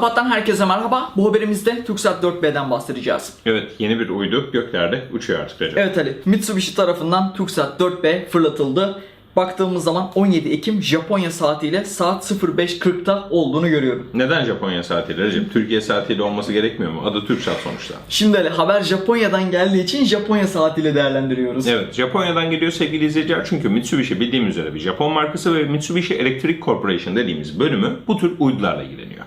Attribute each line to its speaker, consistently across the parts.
Speaker 1: Sabahtan herkese merhaba. Bu haberimizde TürkSat 4B'den bahsedeceğiz.
Speaker 2: Evet yeni bir uydu göklerde uçuyor artık Recep.
Speaker 1: Evet Ali, Mitsubishi tarafından TürkSat 4B fırlatıldı. Baktığımız zaman 17 Ekim Japonya saatiyle saat 05.40'da olduğunu görüyorum.
Speaker 2: Neden Japonya saatiyle Recep? Türkiye saatiyle olması gerekmiyor mu? Adı TürkSat sonuçta.
Speaker 1: Şimdi Ali haber Japonya'dan geldiği için Japonya saatiyle değerlendiriyoruz.
Speaker 2: Evet Japonya'dan geliyor sevgili izleyiciler çünkü Mitsubishi bildiğimiz üzere bir Japon markası ve Mitsubishi Electric Corporation dediğimiz bölümü bu tür uydularla ilgileniyor.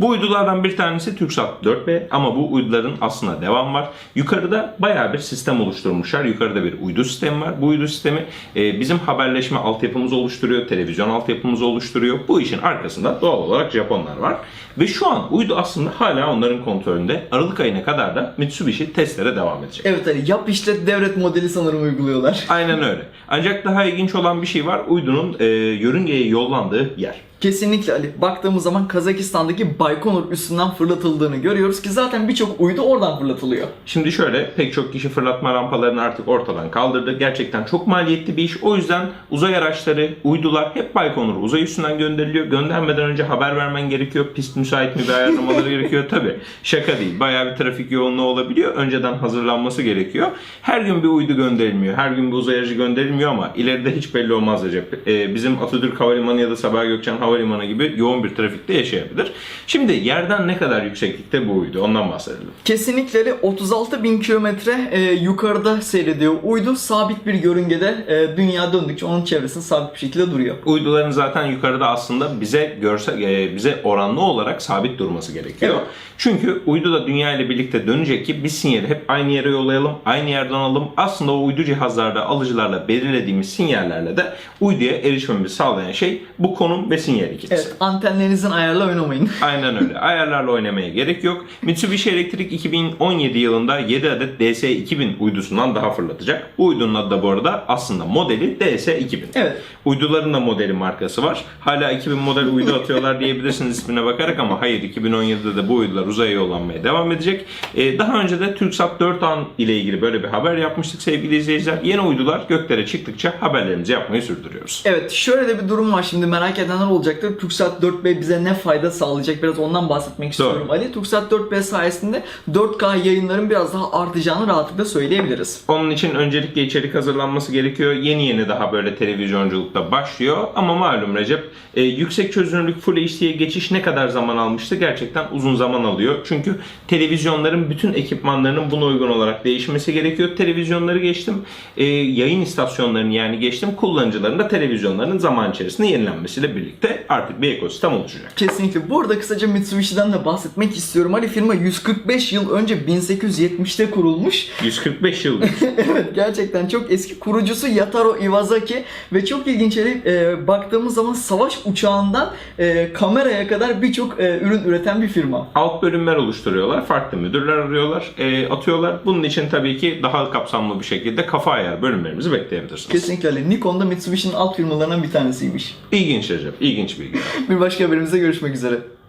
Speaker 2: Bu uydulardan bir tanesi TürkSat 4B ama bu uyduların aslında devam var. Yukarıda bayağı bir sistem oluşturmuşlar. Yukarıda bir uydu sistemi var. Bu uydu sistemi e, bizim haberleşme altyapımızı oluşturuyor, televizyon altyapımızı oluşturuyor. Bu işin arkasında doğal olarak Japonlar var. Ve şu an uydu aslında hala onların kontrolünde. Aralık ayına kadar da Mitsubishi testlere devam edecek.
Speaker 1: Evet Ali, yap işlet devret modeli sanırım uyguluyorlar.
Speaker 2: Aynen öyle. Ancak daha ilginç olan bir şey var. Uydunun e, yörüngeye yollandığı yer.
Speaker 1: Kesinlikle Ali. Baktığımız zaman Kazakistan'daki Baykonur üstünden fırlatıldığını görüyoruz ki zaten birçok uydu oradan fırlatılıyor.
Speaker 2: Şimdi şöyle pek çok kişi fırlatma rampalarını artık ortadan kaldırdı. Gerçekten çok maliyetli bir iş. O yüzden uzay araçları, uydular hep Baykonur uzay üstünden gönderiliyor. Göndermeden önce haber vermen gerekiyor. Pist müsait mi bir ayarlamaları gerekiyor. Tabi şaka değil. Bayağı bir trafik yoğunluğu olabiliyor. Önceden hazırlanması gerekiyor. Her gün bir uydu gönderilmiyor. Her gün bir uzay aracı gönderilmiyor ama ileride hiç belli olmaz Recep. Ee, bizim Atatürk Havalimanı ya da Sabaha Gökçen Havalimanı gibi yoğun bir trafikte yaşayabilir. Şimdi yerden ne kadar yükseklikte bu uydu? Ondan bahsedelim.
Speaker 1: Kesinlikle Ali, 36 bin kilometre e, yukarıda seyrediyor uydu. Sabit bir yörüngede e, dünya döndükçe onun çevresinde sabit bir şekilde duruyor.
Speaker 2: Uyduların zaten yukarıda aslında bize görse e, bize oranlı olarak sabit durması gerekiyor.
Speaker 1: Evet.
Speaker 2: Çünkü uydu da dünya ile birlikte dönecek ki biz sinyali hep aynı yere yollayalım, aynı yerden alalım. Aslında o uydu cihazlarda alıcılarla belirlediğimiz sinyallerle de uyduya erişmemizi sağlayan şey bu konum ve sinyal ikilisi.
Speaker 1: Evet, antenlerinizin ayarla oynamayın.
Speaker 2: Aynen öyle. Ayarlarla oynamaya gerek yok. Mitsubishi Electric 2017 yılında 7 adet DS-2000 uydusundan daha fırlatacak. Bu uydunun adı da bu arada aslında modeli DS-2000.
Speaker 1: Evet.
Speaker 2: Uyduların da modeli markası var. Hala 2000 model uydu atıyorlar diyebilirsiniz ismine bakarak ama hayır 2017'de de bu uydular uzaya yollanmaya devam edecek. Ee, daha önce de TürkSat 4 ile ilgili böyle bir haber yapmıştık sevgili izleyiciler. Yeni uydular göklere çıktıkça haberlerimizi yapmayı sürdürüyoruz.
Speaker 1: Evet, şöyle de bir durum var şimdi merak edenler olacaktır. TürkSat 4B bize ne fayda sağlayacak? Biraz ondan bahsetmek istiyorum Ali. TürkSat 4B sayesinde 4K yayınların biraz daha artacağını rahatlıkla söyleyebiliriz.
Speaker 2: Onun için öncelikle içerik hazırlanması gerekiyor. Yeni yeni daha böyle televizyonculukta başlıyor. Ama malum Recep e, yüksek çözünürlük Full HD'ye geçiş ne kadar zaman almıştı? Gerçekten uzun zaman alıyor. Çünkü televizyonların bütün ekipmanlarının buna uygun olarak değişmesi gerekiyor. Televizyonları geçtim. e, yayın istasyonlarını yani geçtim. Kullanıcıların da televizyonların zaman içerisinde yenilenmesiyle birlikte artık bir ekosistem oluşacak.
Speaker 1: Kesinlikle. Burada kısaca Mitsubishi'den de bahsetmek istiyorum. Ali firma 145 yıl önce 1870'te kurulmuş.
Speaker 2: 145 yıl.
Speaker 1: evet gerçekten çok eski. Kurucusu Yataro Iwasaki ve çok ilginç Ali, e, baktığımız zaman savaş uçağından e, kameraya kadar birçok e, ürün üreten bir firma.
Speaker 2: alt bölümler oluşturuyorlar. Farklı müdürler arıyorlar, e, atıyorlar. Bunun için tabii ki daha kapsamlı bir şekilde kafa ayar bölümlerimizi bekleyebilirsiniz.
Speaker 1: Kesinlikle. Nikon da Mitsubishi'nin alt firmalarından bir tanesiymiş.
Speaker 2: İlginç Recep, ilginç bilgi.
Speaker 1: Bir başka haberimizde görüşmek üzere.